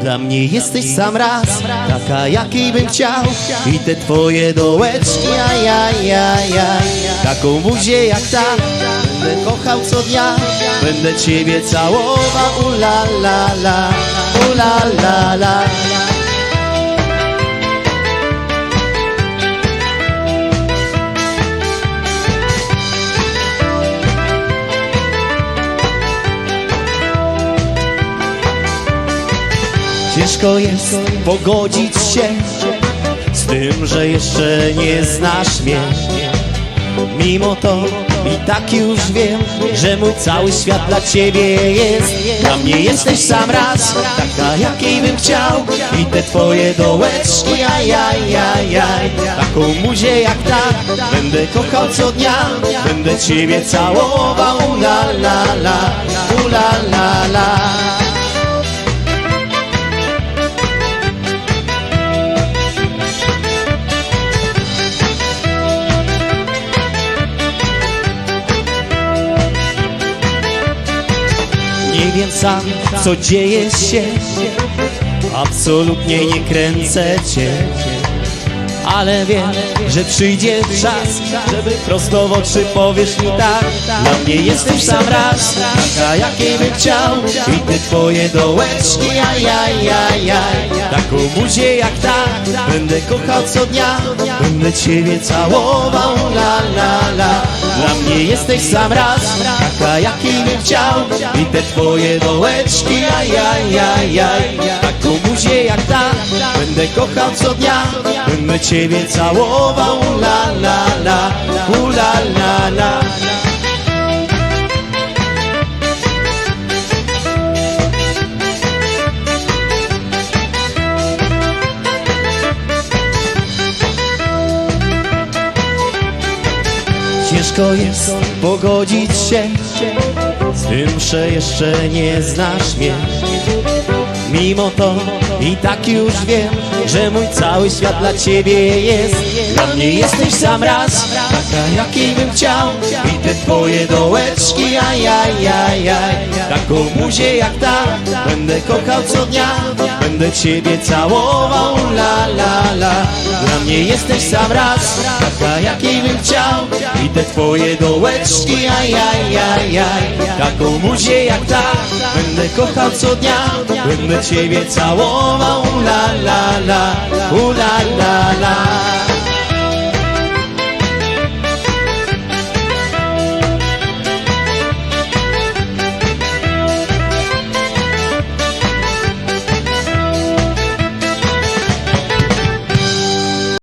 Dla mnie jesteś sam raz, taka jakiej bym chciał. I te twoje dołeczki, aj, aj, aj, aj Taką buzię jak ta, będę kochał co dnia. Będę ciebie całował, ula la la, ula la la Ciężko jest pogodzić się z tym, że jeszcze nie znasz mnie. Mimo to i tak już wiem, że mój cały świat dla ciebie jest. Dla mnie jesteś sam raz, taka jakiej bym chciał. I te twoje dołeczki, aj, aj, aj, aj. Taką muzię jak ta, będę kochał co dnia. Będę ciebie całował, la, la la Nie wiem sam, co dzieje się. Absolutnie nie kręcę cię. Ale wiem, że przyjdzie czas Żeby prosto w oczy powiesz mi tak. Dla mnie jesteś sam raz Taka jakiej bym chciał. I te twoje dołeczki Aj, aj, aj, aj. Taką buzię jak ta Będę kochał co dnia. Będę ciebie całował La, la, la. Dla mnie jesteś sam raz Taka jakiej chciał. I te twoje dołeczki Aj, aj, aj, aj. Taką buzię jak ta Będę kochał co dnia. Będę ciebie całował La, la, la, la, la Ciężko jest pogodzić się z tym, że jeszcze nie znasz mnie. Mimo to i tak już wiem, że mój cały świat dla ciebie jest. Dla mnie jesteś sam raz, taka jakiej bym chciał. I te twoje dołeczki, aj, aj, aj, aj. Taką buzię jak ta, będę kochał co dnia. Będę ciebie całował, la, la, la. Dla mnie jesteś sam raz, taka jakiej bym chciał. Twoje dołeczki, aj, aj, aj, aj. Taką buzię jak ta, będę kochał co dnia. Będę ciebie całował, la, la, la, u, la.